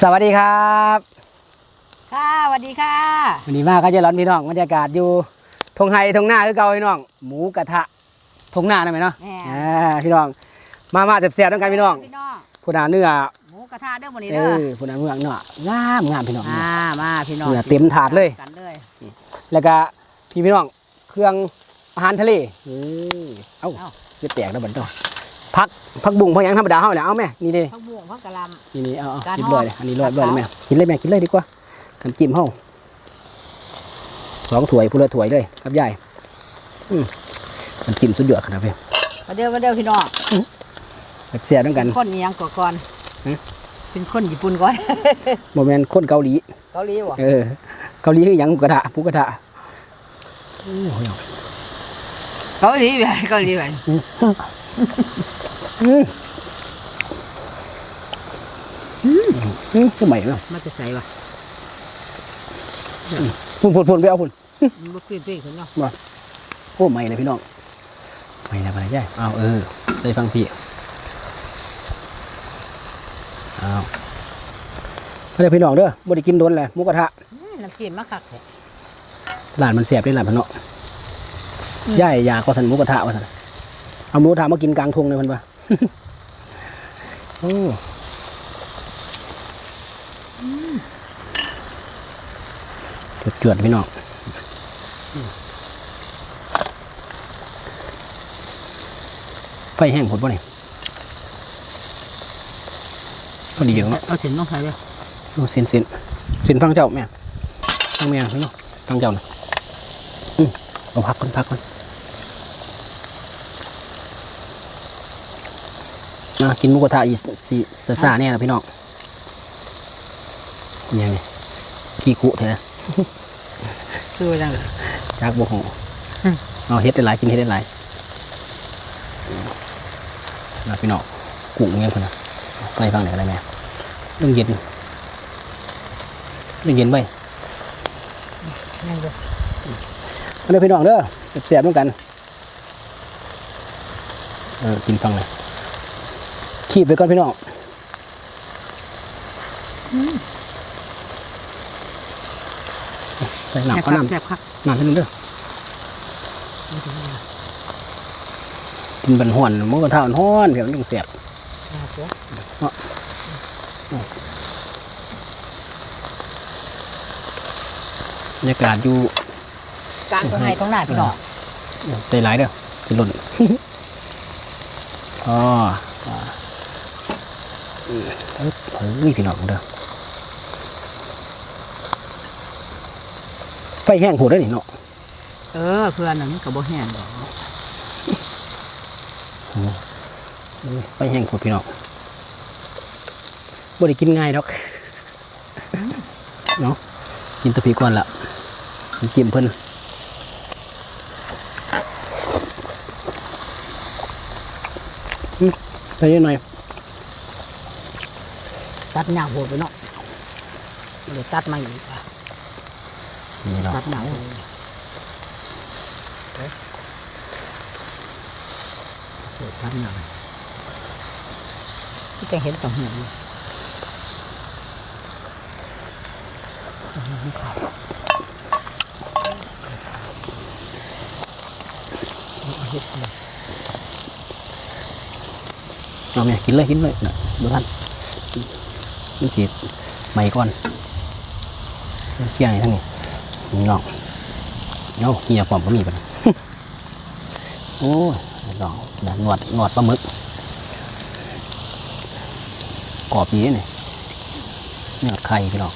สวัสดีครับค่ะสวัสดีค่ะวันนี้มาก็จะร้อนพี่น้องบรรยากาศอยู่ทงไฮทงหน้าคือเก่าพี่น้อง หมูกระทะทงหน้าได้ไหมเนาะแม่อ่าพี่น้อง มามาเสียบๆต้องกันพี่น้องพี่น้องผู้นาเนื้อหมูกระทะเด้อวันนี้เอเด้ออผู้นาเนื้อเนื้องามงามพี่น้องอ่ามาพี่น้องเนื้อเต็มถาดเลยกันเลยแล้วก็พี่พี่น้องเครื่องอาหารทะเลเออเอ้าเอ้าจะแตกแล้วบัดนี้ พักพักบุ้งพักหยังธรรมดาเฮาแหละเอาแม่นี่เด้ผักบุ้งผักกะหล่ นี่นี่เอาเอาการกินห่อเลยเลยอันนี้ลอยผัลกอยขาวแม่กินเลยแม่กินเลยดีกว่าน้ำจิ้มเฮาสองถ้วยพูละถ้วยเลยครับยายอืมน้ำจิ้มสุดยอดขนาดนี้ำมาเด้อมาเด้อพี่น้องแบบเสียด้วยกัน คนอิหยังก่อนก่อนฮะเป็นคนญี่ปุ่นก่อน โมเมนต์คนเกาหลี เกาหลีบ่เออ เกาหลีคือหยังหมูกระทะหมูกระทะโอ้โหเกาหลีไปเกาหลีไปอื มอืมอืมก็ใหม่เนาะมาจะใส่วะพุ่นพุ่นพุ่นไปเอาพุ่นมันบ่ขึ้นไปขึ้นเนาะโอ้ใหม่เลยพี่น้องใหม่แล้วไปใช่เอาเออได้ฟังพี่เอาไม่ได้พี่น้องเด้อบ่ได้กินโดนเลยหมูกระทะอืมน้ำจิ้มมะขักแท้ร้านมันแสบได้ร้านพันเนาะย่ายอยากก็สันหมูกระทะว่าสัน เอาหมูกระทะมากินกลางทุ่งเลยมันปะโอ้จวดๆพี่น้องไฟแห้งผดป่ะนี่พอดีอยู่เนาะเอาเส้นต้องใส่เด้อโอ้เส้นเส้นเส้นฟังเจ้าแม่ฟังแม่พี่น้องฟังเจ้าหน่อยอืมเอาพักก่อนพักก่อนมา กินหมูกระทะอีสีเสือซ่าเนี่ยนะพี่น้องยังไงกี่กุเถอะคือว่าจังเลยจากบวหงอืมเอาเฮ็ดได้หลายกินเฮ็ดได้หลายมาพี่น้องกุ้งเงี้ยคนนะไปฟังไหนอะไรแม่เรื่องเย็นเรื่องเย็นไปยังเด้อมาเด้อพี่น้องเด้อเสียบๆเหมือนกันเออกินฟังเลย ขีบไปก่อนพี่น้องใส่หนักแซ่บเอาคักน้ำแซ่บคักน้ำให้นึงเด้อกินบันห่อนหมันก็ท่ามันห้อนเดี๋ยวมันต้องเสียบอ่าเสือบรรยากาศอยู่กลางตรงไหนตรงหน้าพี่น้องใจร้ายเด้อกินหล่นอ๋ออ่าอืม เอ้ยพี่น้องเด้อไฟแห้งโหดได้อนี่เนาะเออเพื่อนน่ะมันก็บ่แห้งดอกไฟแห้งโหดพี่น้องบ่ได้กินง่ายดอกเนาะกินตะพีก่อนละมันกิมเพิ่นไปเยอะหน่อย ตัดหน้าโหดไปเนาะเดี๋ยวตัดมาอีกอะนี่เนาะตัดหน้าโหดเดี๋ยวตัดหน้าที่จะเห็นต่างหูอยู่เอาแม่กินเลยกินเลยนะดูท่าน นี่ขีใหม่ก่อนเกี่ยงทั้งนี้น่องเอาเหี่ยปอมก็มีปะโอ้ยน้องหนวดหนวดปลาหมึกกรอบดีนี่เนื้อไข่พี่น้อง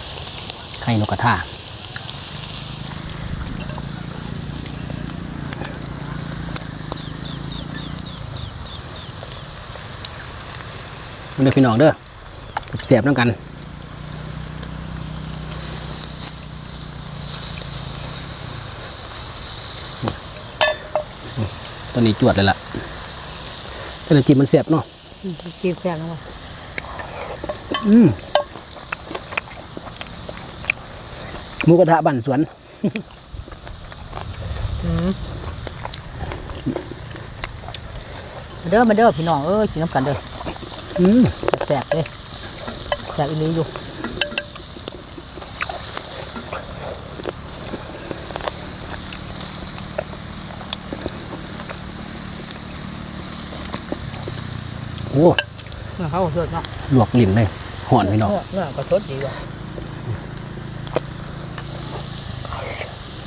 ไข่นกกระทามันเด้อพี่น้องเด้อ เสียบๆน้ำกันตอนนี้จวดเลยล่ะแต่ละจิ้มมันเสียบเนาะกินแซ่บแล้ววะอืมหมูกระทะบ้านสวนมาเด้อมาเด้อพี่น้องเอ้ยกินน้ำกันเด้ออืมแซ่บๆเด้อ แสบอันนี้อยู่โอ้นะเขาสดเนาะลวกลิ้นเลยหอนไม่นาะน่ากระสดดีว่ะ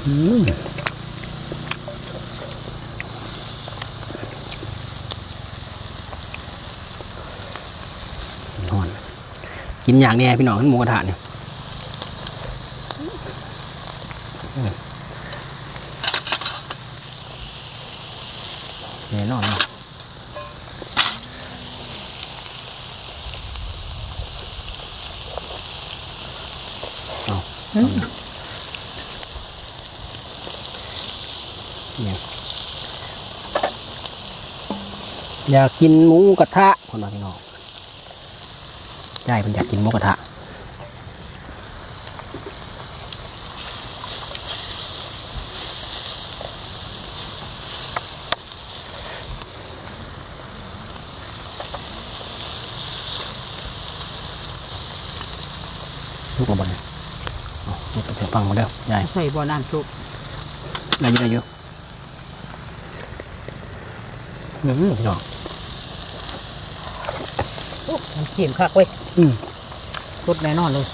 อืม กินอย่างนี้พี่น้องขึ้นหมูกระทะเนี่ยแน่นอนนะเอาอืมเนี่ยอยากกินหมูกระทะคนว่าพี่น้อง ยายเป็นอยากกินหมูกระทะลูกมาบนเลยเอาลูกไปเถอะฟังมาเด้อยายใส่บ่อน้ำซุปได้เยอะได้เยอะอืมพี่น้อง โอ้มันเขียมคักเว้ย อืมสดแน่นอนเลย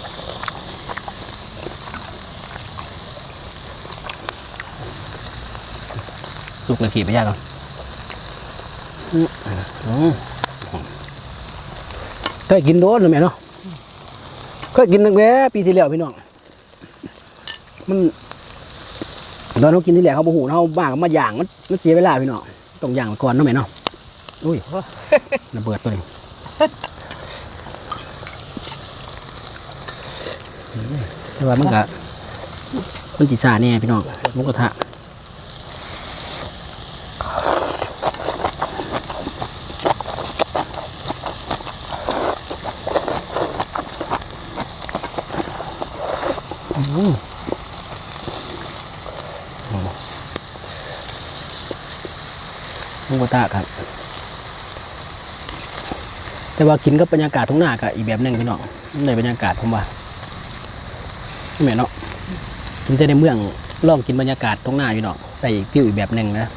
สุกเลยขีดไปยากก่อนอืมอืมเคยกินโดนหรือไม่เนาะเคยกินตั้งแต่ปีที่แล้วพี่น้อง มันตอนเรากินที่แรกเขาบอกหูเขาบ้างมาย่างมันมันเสียเวลาพี่น้องต้องย่างก่อนเนาะแม่เนาะอุ้ยระเบิดตัวนี้อื แต่ว่ามันก็มันจิซาเนี่ยพี่น้องมุกกระทะมูกระทะครับแต่ว่ากินกับบรรยากาศทุ่งนากับอีกแบบหนึ่งพี่น้องในบรรยากาศผมว่า ไม่เหมือนเนาะกินแต่ในเมืองลองกินบรรยากาศทุ่งนาพี่เน้องใส่ฟิวอีกแบบหนึ่งนะ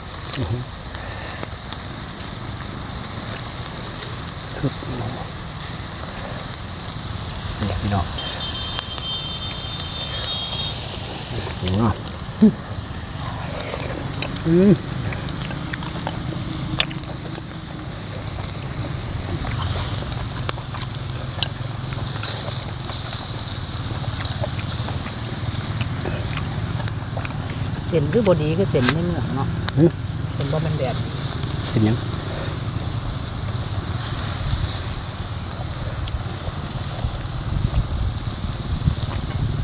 นี่พี่น้องนี่เนาะอืม นคือบดีก็เส้นในเนื้อเนาะเส้นบ่เป็นแบบเป็นยัง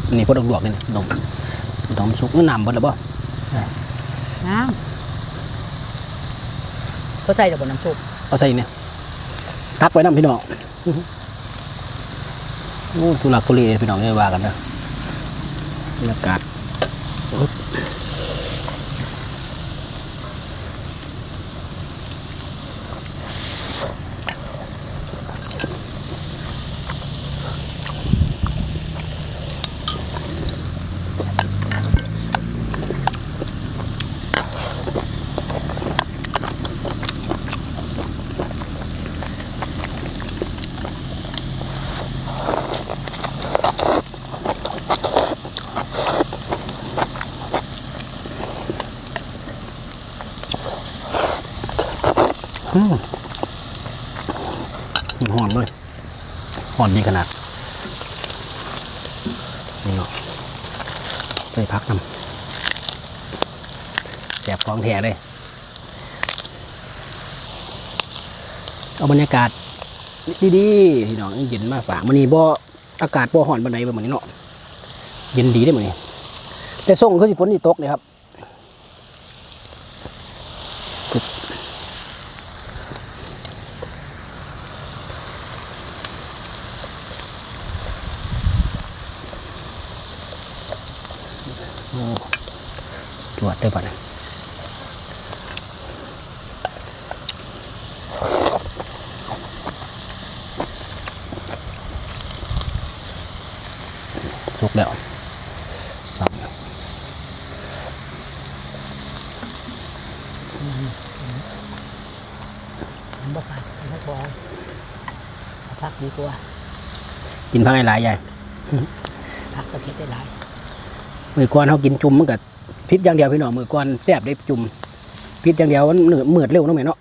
อันนี่พอดอกลวกๆนี่นะดองดองสุกมันนำเบดแล้วบ่น้ำก็ใส่แต่บ่น้ำซุปเอาใส่เนี่ยตักไว้น้ำพี่น้องอื้อหือโอ้ทุลักทุเลพี่น้องได้ว่ากันนะบรรยากาศ อมดีขนาดนี่เนาะใส่พักนำแสบฟองแท้เลย เอาบรรยากาศดีๆพี่น้องเย็นมากฝากมันนี่บ่อากาศบ่ห่อนบันไดแบบนี้เนาะเย็นดีได้เหมือนนี้แต่ส่งคือสิฝนนี่ตกเลยครับ ได้ป่ะนะสุกแล้วครับบ่ขาดบ่พอพักดีกว่า กินพักหลายๆใหญ่พักก็เฮ็ดได้หลายมือก่อนเขากินจุ่มมันก็ พิษอย่างเดียวพี่น้องมือก่อนแซ่บได้จุ่มพิษอย่างเดียวมันเหนือเหมือดเร็วเนาะแม่เนาะ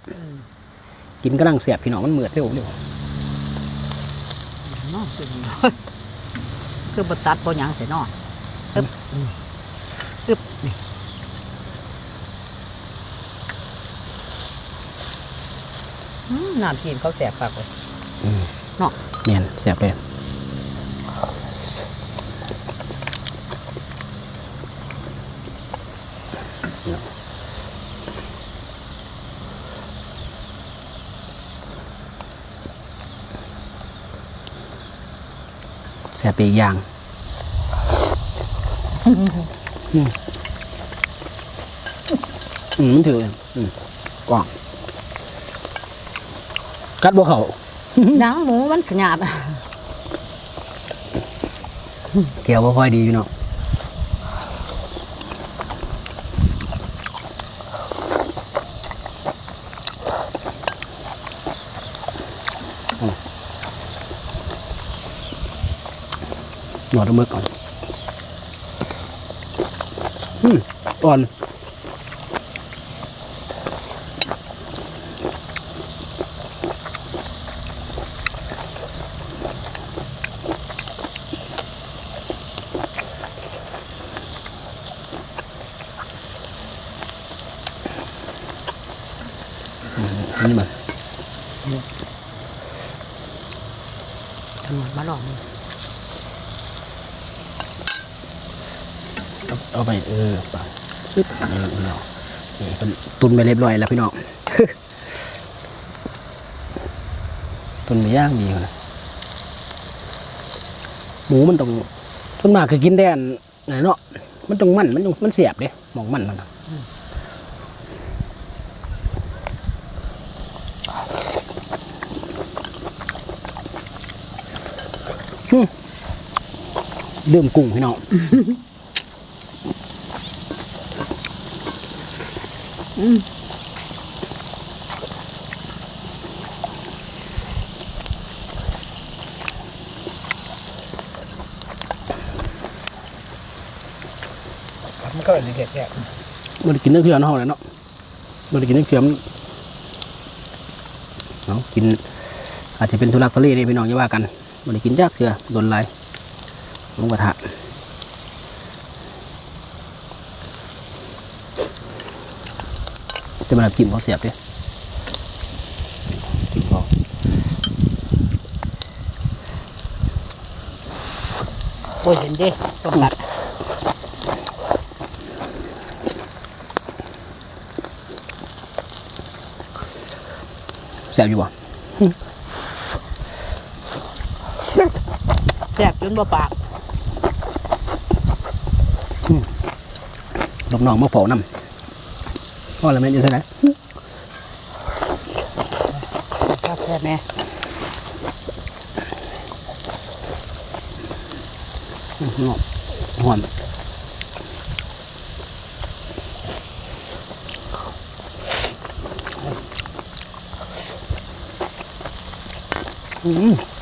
กินกำลังแซ่บพี่น้องมันเหมือดเร็วเร็วเนาะคือคือบ่ตัดบ่หยังใส่เนาะอึ๊บอืมอึ๊บนี่อืมน้ำจีนเขาแสบปากเลยเนาะแม่นแซ่บเลย แซ่บไปอีกอย่างอืมอืมมันถืออืมกว้างกัดบ่เขาหนังหมูมันขยาบแก้วบ่ค่อยดีพี่น้องอืมหนว ดเอามือก่อน อืมอ่อนนี้มัน ทำไมมาลอง เอาเอาไปเออไปปึ๊บเออพี่น้องนี่เป็น ตุนไปเรียบร้อยแล้วพี่น้องตุนไปย่างดีนะหมูมันต้องส่วนมากคือกินแดนไหนเนาะมันต้องมันมันต้องมันเสียบเด้มองมันมันดื่มกุ้งพี่น้อง มันก็เลยเด็ดแยกมันกินเนื้อเกลือเนาะเลยเนาะมันกินเนื้อเกลือมันเอากิน อาจจะเป็นทุลักทุเลนี่พี่น้องอย่าว่ากันมันกินยากเกลือโดนลายลงกระทะ จะมากินพอเสียบดิกินพอโอ้ยเห็นดิต้มตัดเสียบอยู่บ่แสบจนบ่ปากลูกน้องมาเฝ้านำ พ่อละแม่นอยู่เท่าไหร่ครับแค่แม่งอกหอมอืม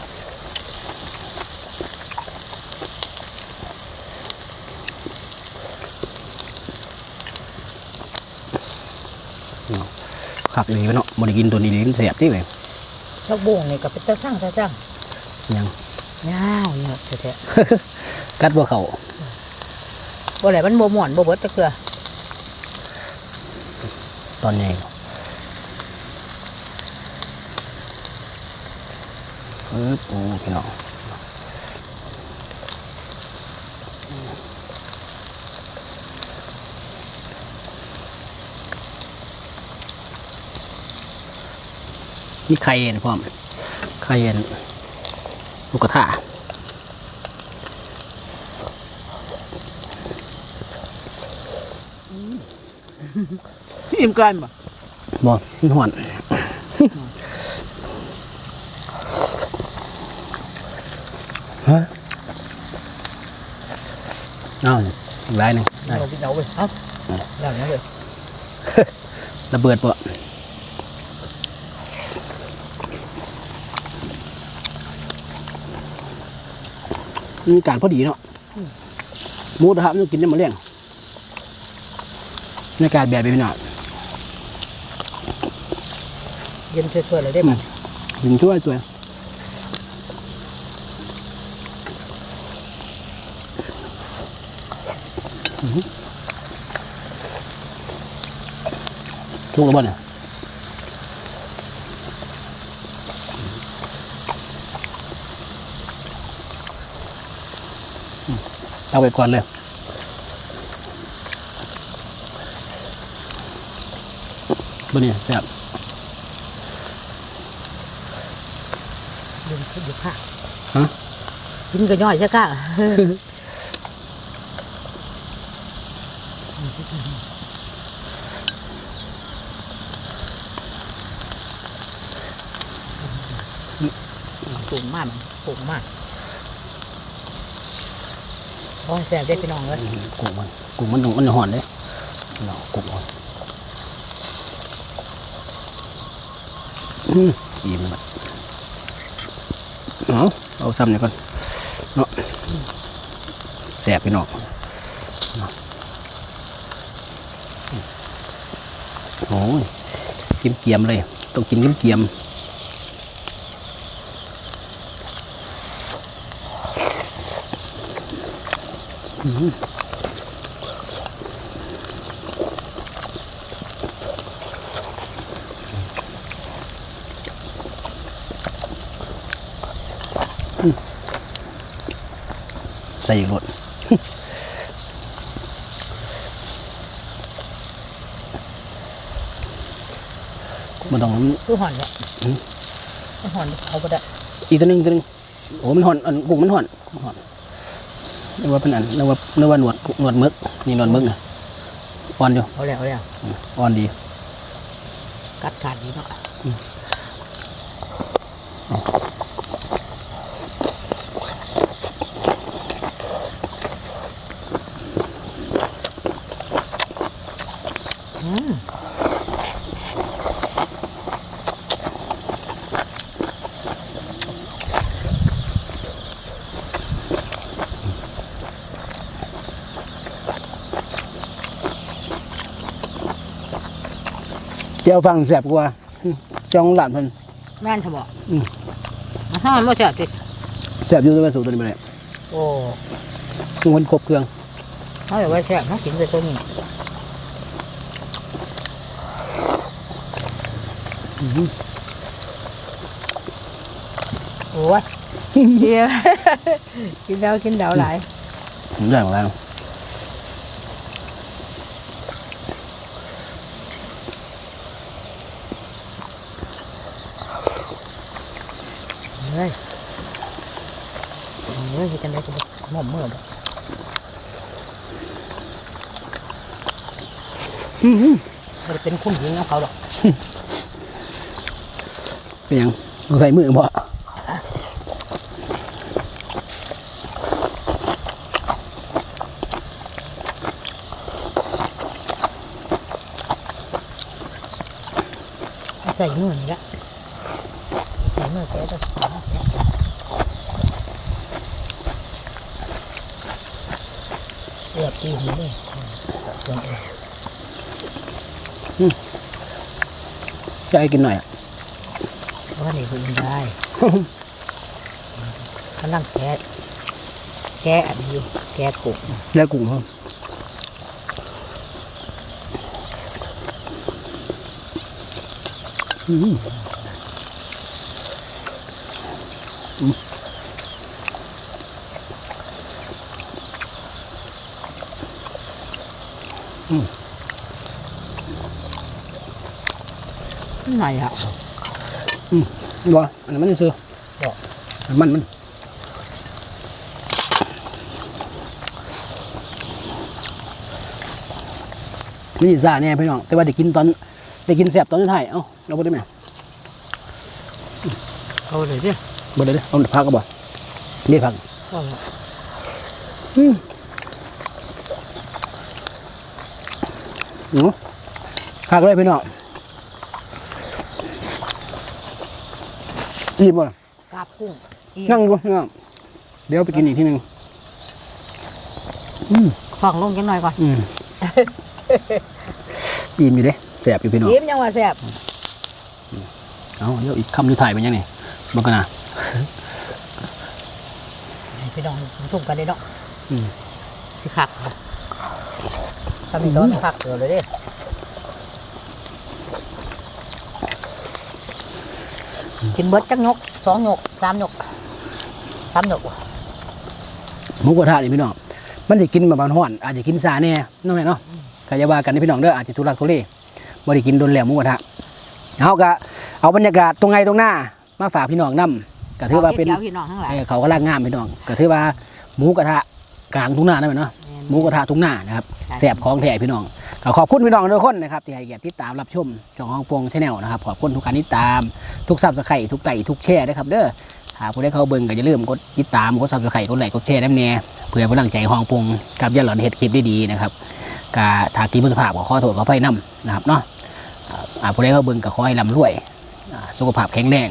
ขักดีไปเนาะบริกินตัวนี้ลิ้นเสียบที่ไหนชักบุ้งนี่ก็เป็นตะช่างตะช่างยังยาวเนี่ยแท้กัดบัวเขาๆบ่ไหนมันบ่ม่วนบ่เบิดตะเกือตอนใหญ่เออโอ้พี่น้อง นี่ไข่เอ็นพร้อมไข่เอ็นลูกกระทะอิ่มกันบ่บอลหวนฮะเอาอีกไรหนึ่งได้เอาพี่เอาไปเอาแล้วเนี่ยเลยระเบิดป มีการพอดีเนาะหมูกระทะมันต้องกินได้มาเลี้ยงในการแบบนี้พี่น้องเย็นช่วยๆเลยได้มั้ยถึงช่วยสวยอื้อหือทุกระเบิดเนี่ย เอาไปก่อนเลยบนนี้แซ่บเย็นอยู่ค่ะฮะกินก็ย่อยใช่ค่ะปรุงมากปรุงมากโอ้ยแซ่บได้พี่น้องเลยกุ้งมันกุ้งมันมันหอนเลยเนาะกุ้งอ่อนอืมอิ่มมันเอาเอาซ้ำเนี่ยก่อนเนาะแสบไปเนาะเนาะโอ้ยกินเกียมเลย ต้องกินเกียม ใส่อีกรถมันต้องคือห่อนเนี่ยมันห่อนเอาไปได้อีกตัวหนึงอีกตัวหนึงโอ้มันหอนอันกุ้งมันหอนหอน นึกว่าเป็นอันนึกว่านึกว่าหนวดหนวดมึกนี่หนวดมึกนะอ่อนอยู่เอาแล้วเอาแล้วอ่อนดี กัดขาดดีเนาะ เจ้าฟังแสบกว่าอืมจองหลานเพิ่นแม่นเถอะบอกอืมห้ามันบ่แซ่บจิแสบอยู่ตัวไปสู่ตัวนี้ไปเลยโอ้ทุกคนครบเครื่องเขาบอกว่าแซ่บเขากินแต่ตัวนี้โอ้ยเดี๋ยวกินแล้วกินแล้วหลายผมได้ของแล้ว เฮ้ยเฮ้ยจะได้ก็หม่อมเมื่อบ่อื้อหือมันเป็นคุณหญิงของเขาดอกเป็นหยังต้องใส่มือบ่ ใส่มือนี่ละใส่มือแกจะเลือดตีหินเลยเลือดเอง จะให้กินหน่อยอะเพราะว่านี่คืออินได้กำลังแกะแกะอันนี้อยู่แกะกุ้งแล้วกุ้งเพิ่มอื้อ ไหนอะบ่อันนั้นมันซื้อบ่อันมันมันนี่ซาเนี่ยพี่น้องแต่ว่าได้กินตอนได้กินแสบตอนสุดท้ายเอ้าเราบ่ได้ไหมเอาเลยดิบ่ได้เด้อเอาพักก็บ่นี่พักเอาละหนูพักเลยพี่น้อง อิ่มบ่ล่ะกาบกุ้งอีกนั่งดูพี่น้องเดี๋ยวไปกินอีกทีหนึงอืมฟังลงจังหน่อยก่อนอืมอิ่มอยู่เด้แสบอยู่พี่น้องยิ้มยังว่าแซ่บเอาเดี๋ยวอีกคำที่ถ่ายเป็นยังไงบังกันนะพี่น้องทุ่มกันได้เนาะอืมสิคักบ่ถ้ามีต้นคักเดี๋ยวเลยเด้ กินเบิดจักยกสองยกสามยกสามยกหมูกระทะนี่พี่น้องมันจะกินแบบมันห้อนอาจจะกินซาแน่น้องแม่เนาะก็อย่าว่ากันนะพี่น้องเด้ออาจจะทุรักทุเลบ่ได้กินโดนแล้วหมูกระทะเอาก็เอาบรรยากาศตรงไงตรงหน้า มาฝากพี่น้องนํก็ถือว่าเป็นเจ้าพี่น้องทั้งหลายเออเขาก็ลากงามพี่น้องก็ถือว่าหมูกระทะกลางทุ่งนานั่นแหละเนาะหมูกระทะทุ่งนานะครับแสบของแท้พี่น้องก็ ขอบคุณพี่น้องทุกคนนะครับที่ให้เกียรติติดตามรับชมช่องฮองปงชาแนลนะครับขอบคุณทุกการติดตามทุกซับสไครต์ทุกไต่ทุกแชร์นะครับเด้อหากผู้ใดเข้าเบิ่งก็อย่าลืมกดติดตามกดซับสไครต์กดไลค์กดแชร์น้ำแน่เพื่อเป็นกำลังใจฮองปงกับยันหลอนเฮ็ดคลิปได้ดีนะครับกาถากทีมุสภาพก็ขอโทษขออภัยนํนะครับเนาะผู้ใดเข้าเบิ่งก็ขอให้ร่ำรวย สุขภาพแข็งแรง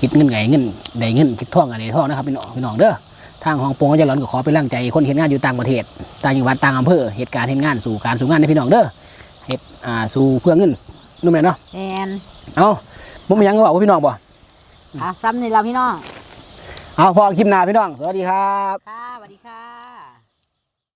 คิดเงินไงเงินได้เงินคิดท่องอะไรท่องนะครับพี่น้องพี่น้องเด้อ ทางฮ่องกงก็จะร้อนก็ขอเป็นร่างใจคนเห็นงานอยู่ต่างประเทศต่างจังหวัดต่างอำเภอเหตุการณ์เห็นงานสู่การสู่งานในพี่น้องเด้อเหตุอ่าสู่เพื่อเงินนู่นแหละเนาะแอนเอาผมมีหยังก็บอกว่าพี่น้องบ่อะซ้ำนี่เราพี่น้องเอาพอคลิปหน้าพี่น้อง สวัสดีครับ ค่ะสวัสดีค่ะ